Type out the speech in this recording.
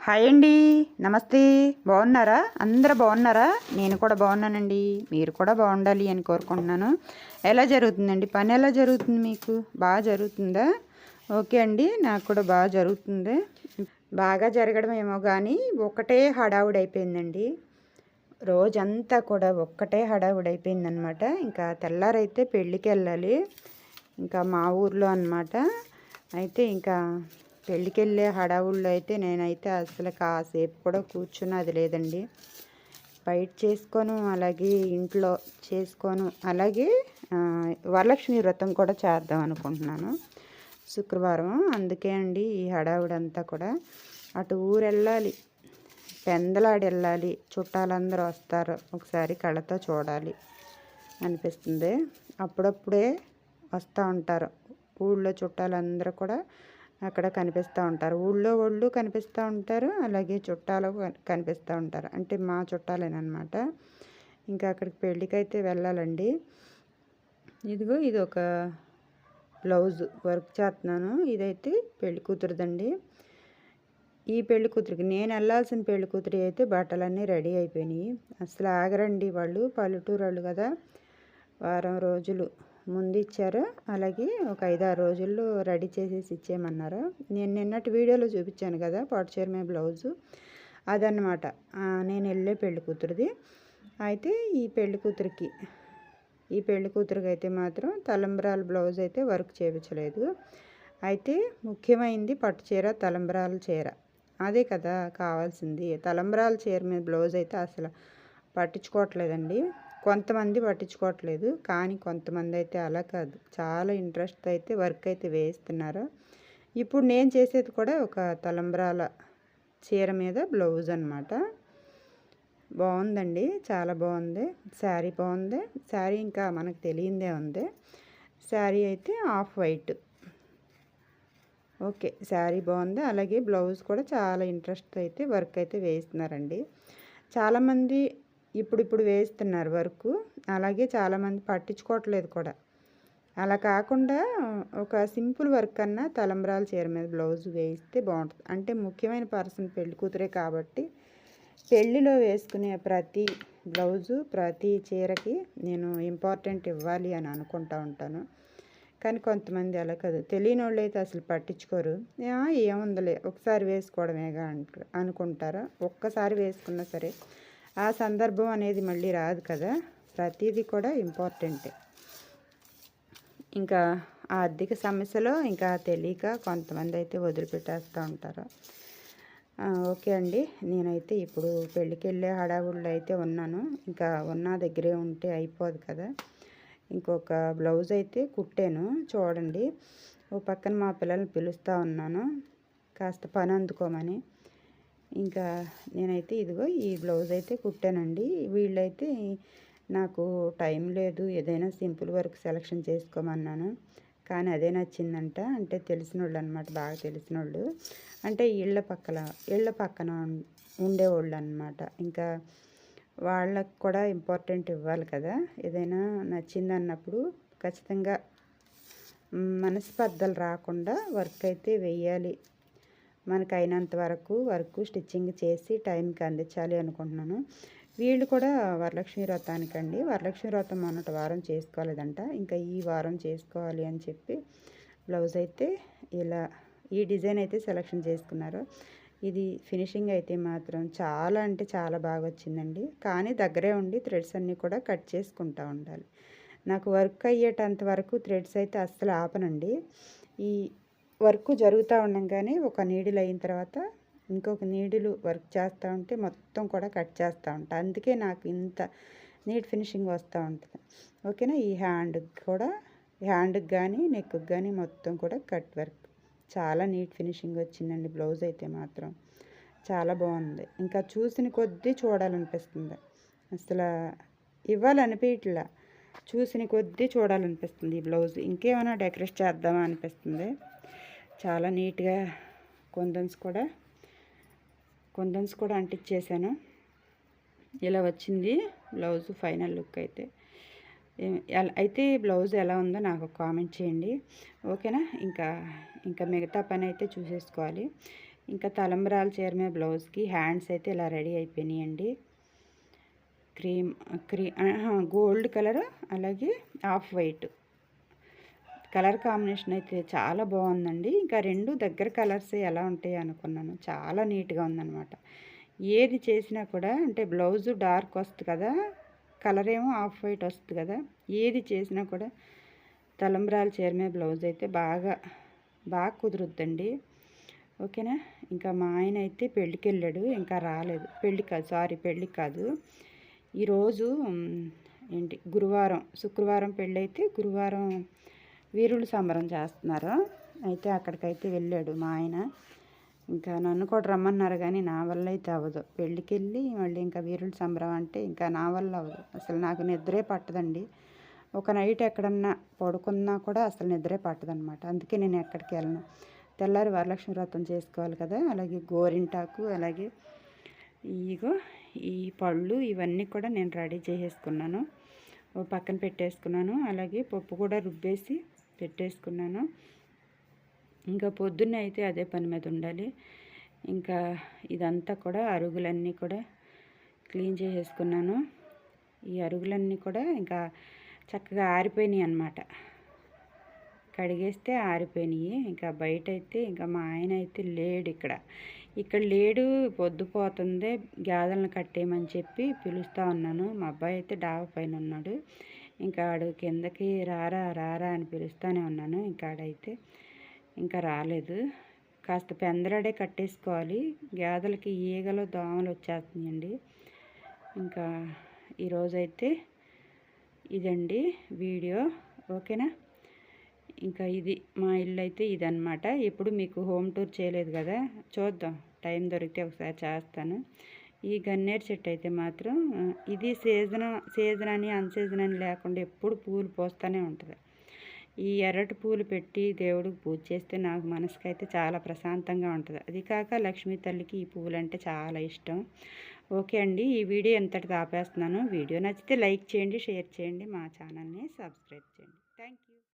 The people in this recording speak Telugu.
హాయ్ అండి. నమస్తే. బాగున్నారా? అందరు బాగున్నారా? నేను కూడా బాగున్నానండి. మీరు కూడా బాగుండాలి అని కోరుకుంటున్నాను. ఎలా జరుగుతుందండి? పని ఎలా జరుగుతుంది మీకు? బాగా జరుగుతుందా? ఓకే అండి. నాకు కూడా బాగా జరుగుతుంది. బాగా జరగడం ఏమో కానీ ఒకటే హడావుడి అయిపోయిందండి. రోజంతా కూడా ఒక్కటే హడావుడైపోయిందనమాట ఇంకా తెల్లారైతే పెళ్ళికి వెళ్ళాలి ఇంకా మా ఊర్లో అనమాట అయితే ఇంకా పెళ్ళికి వెళ్ళే హడావుల్లో అయితే నేనైతే అసలు కాసేపు కూడా కూర్చున్నది లేదండి. బయట చేసుకోను అలాగే ఇంట్లో చేసుకోను అలాగే వరలక్ష్మి వ్రతం కూడా చేద్దాం అనుకుంటున్నాను శుక్రవారం అందుకే అండి ఈ హడావుడంతా కూడా. అటు ఊరు వెళ్ళాలి పెందలాడి వెళ్ళాలి చుట్టాలందరూ వస్తారు ఒకసారి కళ్ళతో చూడాలి అనిపిస్తుంది. అప్పుడప్పుడే వస్తూ ఉంటారు. ఊళ్ళో చుట్టాలందరూ కూడా అక్కడ కనిపిస్తూ ఉంటారు. ఊళ్ళో వాళ్ళు కనిపిస్తూ ఉంటారు. అలాగే చుట్టాలు కనిపిస్తూ ఉంటారు. అంటే మా చుట్టాలేనమాట ఇంకా అక్కడికి పెళ్ళికైతే వెళ్ళాలండి. ఇదిగో ఇది ఒక బ్లౌజ్ వర్క్ చేస్తున్నాను ఇదైతే పెళ్ళి కూతురుదండి. ఈ పెళ్ళి కూతురికి నేను వెళ్ళాల్సిన పెళ్ళి కూతురి అయితే బట్టలన్నీ రెడీ అయిపోయినాయి. అసలు ఆగరండి వాళ్ళు. పల్లెటూరు వాళ్ళు కదా. వారం రోజులు ముందు ఇచ్చారు అలాగే ఒక ఐదారు రోజుల్లో రెడీ చేసేసి ఇచ్చేయమన్నారు. నేను నిన్నటి వీడియోలో చూపించాను కదా పట్టు చీర మీద బ్లౌజు. అదన్నమాట. నేను వెళ్ళే పెళ్ళి కూతురుది. అయితే ఈ పెళ్ళి కూతురికి ఈ పెళ్ళి కూతురికి అయితే మాత్రం తలంబ్రాల బ్లౌజ్ అయితే వర్క్ చేయించలేదు. అయితే ముఖ్యమైంది పట్టు చీర తలంబ్రాల చీర. అదే కదా కావాల్సింది. తలంబ్రాల చీర మీద బ్లౌజ్ అయితే అసలు పట్టించుకోవట్లేదండి. కొంతమంది పట్టించుకోవట్లేదు. కానీ కొంతమంది అయితే అలా కాదు. చాలా ఇంట్రెస్ట్ అయితే వర్క్ అయితే వేయిస్తున్నారు. ఇప్పుడు నేను చేసేది కూడా ఒక తలంబ్రాల చీర మీద బ్లౌజ్ అన్నమాట. బాగుందండి. చాలా బాగుంది. శారీ బాగుంది. శారీ ఇంకా మనకు తెలియందే ఉంది. శారీ అయితే ఆఫ్ వైట్. ఓకే. శారీ బాగుంది. అలాగే బ్లౌజ్ కూడా చాలా ఇంట్రెస్ట్ అయితే వర్క్ అయితే వేస్తున్నారండి చాలామంది ఇప్పుడు ఇప్పుడు వేస్తున్నారు వర్క్. అలాగే చాలామంది పట్టించుకోవట్లేదు కూడా. అలా కాకుండా ఒక సింపుల్ వర్క్ అన్నా తలంబ్రాల చీర మీద బ్లౌజ్ వేయిస్తే బాగుంటుంది. అంటే ముఖ్యమైన పర్సన్ పెళ్ళి కూతురే కాబట్టి పెళ్ళిలో వేసుకునే ప్రతి బ్లౌజు ప్రతి చీరకి నేను ఇంపార్టెంట్ ఇవ్వాలి అని అనుకుంటా ఉంటాను. కానీ కొంతమంది అలా కాదు. తెలియని వాళ్ళు అయితే అసలు పట్టించుకోరు. ఏముందలే. ఒకసారి వేసుకోవడమేగా అనుకుంటారు? ఒక్కసారి వేసుకున్నా సరే ఆ సందర్భం అనేది మళ్ళీ రాదు కదా. ప్రతిదీ కూడా ఇంపార్టెంటే. ఇంకా ఆర్థిక సమస్యలో ఇంకా తెలియక కొంతమంది అయితే వదిలిపెట్టేస్తూ ఉంటారు. ఓకే అండి. నేనైతే ఇప్పుడు పెళ్ళికి వెళ్ళే అయితే ఉన్నాను. ఇంకా ఉన్న దగ్గరే ఉంటే అయిపోదు కదా. ఇంకొక బ్లౌజ్ అయితే కుట్టాను. చూడండి. ఓ పక్కన మా పిల్లల్ని పిలుస్తూ ఉన్నాను. కాస్త పని అందుకోమని. ఇంకా నేనైతే ఇదిగో ఈ బ్లౌజ్ అయితే కుట్టానండి. వీళ్ళైతే నాకు టైం లేదు ఏదైనా సింపుల్ వర్క్ సెలక్షన్ చేసుకోమన్నాను. కానీ అదే నచ్చిందంట. అంటే తెలిసిన వాళ్ళు అనమాట బాగా తెలిసిన వాళ్ళు అంటే ఇళ్ళ పక్కల ఇళ్ళ పక్కన ఉండేవాళ్ళు అనమాట ఇంకా వాళ్ళకు కూడా ఇంపార్టెంట్ ఇవ్వాలి కదా. ఏదైనా నచ్చింది అన్నప్పుడు ఖచ్చితంగా మనస్పర్ధలు రాకుండా వర్క్ అయితే వెయ్యాలి మనకు అయినంత వరకు వర్క్ స్టిచ్చింగ్ చేసి టైంకి అందించాలి అనుకుంటున్నాను. వీళ్ళు కూడా వరలక్ష్మి వ్రతానికండి. వరలక్ష్మి వ్రతం మొన్నటి వారం చేసుకోలేదంట. ఇంకా ఈ వారం చేసుకోవాలి అని చెప్పి బ్లౌజ్ అయితే ఇలా ఈ డిజైన్ అయితే సెలెక్షన్ చేసుకున్నారు. ఇది ఫినిషింగ్ అయితే మాత్రం చాలా అంటే చాలా బాగా వచ్చిందండి. కానీ దగ్గరే ఉండి థ్రెడ్స్ అన్నీ కూడా కట్ చేసుకుంటూ ఉండాలి. నాకు వర్క్ అయ్యేటంత వరకు థ్రెడ్స్ అయితే అస్సలు ఆపనండి. ఈ వర్క్ జరుగుతూ ఉండగానే ఒక నీడిల్ అయిన తర్వాత ఇంకొక నీడిలు వర్క్ చేస్తూ ఉంటే మొత్తం కూడా కట్ చేస్తూ ఉంటా. అందుకే నాకు ఇంత నీట్ ఫినిషింగ్ వస్తూ ఉంటుంది. ఓకేనా? ఈ హ్యాండ్కి కూడా హ్యాండ్కి కానీ నెక్కి కానీ మొత్తం కూడా కట్ వర్క్. చాలా నీట్ ఫినిషింగ్ వచ్చిందండి బ్లౌజ్ అయితే మాత్రం. చాలా బాగుంది. ఇంకా చూసిన కొద్దీ చూడాలనిపిస్తుంది. అసలు ఇవ్వాలనిపించట్లా చూసిన కొద్దీ చూడాలనిపిస్తుంది ఈ బ్లౌజ్. ఇంకేమైనా డెకరేట్ చేద్దామా అనిపిస్తుంది? చాలా నీట్గా కొందన్స్ కూడా కొందన్స్ కూడా అంటించేసాను ఇలా వచ్చింది బ్లౌజ్ ఫైనల్ లుక్ అయితే. ఎలా- అయితే బ్లౌజ్ ఎలా ఉందో నాకు కామెంట్ చేయండి. ఓకేనా? ఇంకా ఇంకా మిగతా పని అయితే చూసేసుకోవాలి. ఇంకా తలంబరాలు చేరమే బ్లౌజ్కి హ్యాండ్స్ అయితే ఇలా రెడీ అయిపోయినాయండి. క్రీమ్ క్రీ గోల్డ్ కలర్ అలాగే ఆఫ్ వైట్. కలర్ కాంబినేషన్ అయితే చాలా బాగుందండి. ఇంకా రెండు దగ్గర కలర్స్ ఎలా ఉంటాయి అనుకున్నాను. చాలా నీట్గా ఉందన్నమాట. ఏది చేసినా కూడా అంటే బ్లౌజు డార్క్ వస్తుంది కదా కలర్ ఏమో ఆఫ్ వైట్ వస్తుంది కదా ఏది చేసినా కూడా తలంబ్రాల చీర మీద బ్లౌజ్ అయితే బాగా బాగా కుదురుద్దండి. ఓకేనా? ఇంకా మా ఆయన అయితే పెళ్ళికి వెళ్ళాడు ఇంకా రాలేదు. పెళ్ళి కాదు సారీ పెళ్ళికి కాదు. ఈరోజు ఏంటి? గురువారం శుక్రవారం పెళ్ళి అయితే గురువారం వీరుల సంబరం చేస్తున్నారు. అయితే అక్కడికైతే వెళ్ళాడు మా ఆయన. ఇంకా నన్ను కూడా రమ్మన్నారు కానీ నా వల్ల అయితే అవ్వదు. పెళ్ళికి వెళ్ళి మళ్ళీ ఇంకా వీరుల సంబరం అంటే ఇంకా నా వల్ల అవ్వదు. అసలు నాకు నిద్రే పట్టదండి. ఒక నైట్ ఎక్కడన్నా పడుకున్నా కూడా అసలు నిద్రే పట్టదనమాట అందుకే నేను ఎక్కడికి వెళ్ళను. తెల్లారి వరలక్ష్మి వ్రతం చేసుకోవాలి కదా. అలాగే గోరింటాకు అలాగే ఇగో ఈ పళ్ళు ఇవన్నీ కూడా నేను రెడీ చేసేసుకున్నాను. ఓ పక్కన పెట్టేసుకున్నాను. అలాగే పప్పు కూడా రుబ్బేసి పెట్టేసుకున్నాను. ఇంకా పొద్దున్న అయితే అదే పని మీద ఉండాలి. ఇంకా ఇదంతా కూడా అరుగులన్నీ కూడా క్లీన్ చేసేసుకున్నాను. ఈ అరుగులన్నీ కూడా ఇంకా చక్కగా ఆరిపోయినాయి అన్నమాట. కడిగేస్తే ఆరిపోయినాయి. ఇంకా బయట అయితే ఇంకా మా ఆయన అయితే లేడు ఇక్కడ. ఇక్కడ లేడు పొద్దుపోతుంది గాదలను కట్టేయమని చెప్పి పిలుస్తూ ఉన్నాను. మా అబ్బాయి అయితే డాబా పైన ఉన్నాడు. ఇంకా ఆడు కిందకి రారా రారా అని పిలుస్తూనే ఉన్నాను. ఇంకా ఆడైతే ఇంకా రాలేదు. కాస్త పెందరాడే కట్టేసుకోవాలి. గేదెలకి ఈగలు దోమలు వచ్చేస్తున్నాయండి. ఇంకా ఈరోజైతే ఇదండి వీడియో. ఓకేనా? ఇంకా ఇది మా ఇల్లు అయితే ఇదనమాట ఎప్పుడు మీకు హోమ్ టూర్ చేయలేదు కదా? చూద్దాం. టైం దొరికితే ఒకసారి చేస్తాను. ఈ గన్నేరు చెట్టు అయితే మాత్రం ఇది సీజన్ సీజన్ అని అన్సీజన్ అని లేకుండా ఎప్పుడు పూలు పోస్తూనే ఉంటుంది. ఈ ఎర్రటి పూలు పెట్టి దేవుడికి పూజ చేస్తే నాకు మనసుకైతే చాలా ప్రశాంతంగా ఉంటుంది. అది కాక లక్ష్మీ తల్లికి ఈ పూలు అంటే చాలా ఇష్టం. ఓకే అండి ఈ వీడియో ఎంతటి ఆపేస్తున్నాను. వీడియో నచ్చితే లైక్ చేయండి షేర్ చేయండి మా ఛానల్ని సబ్స్క్రైబ్ చేయండి. Thank you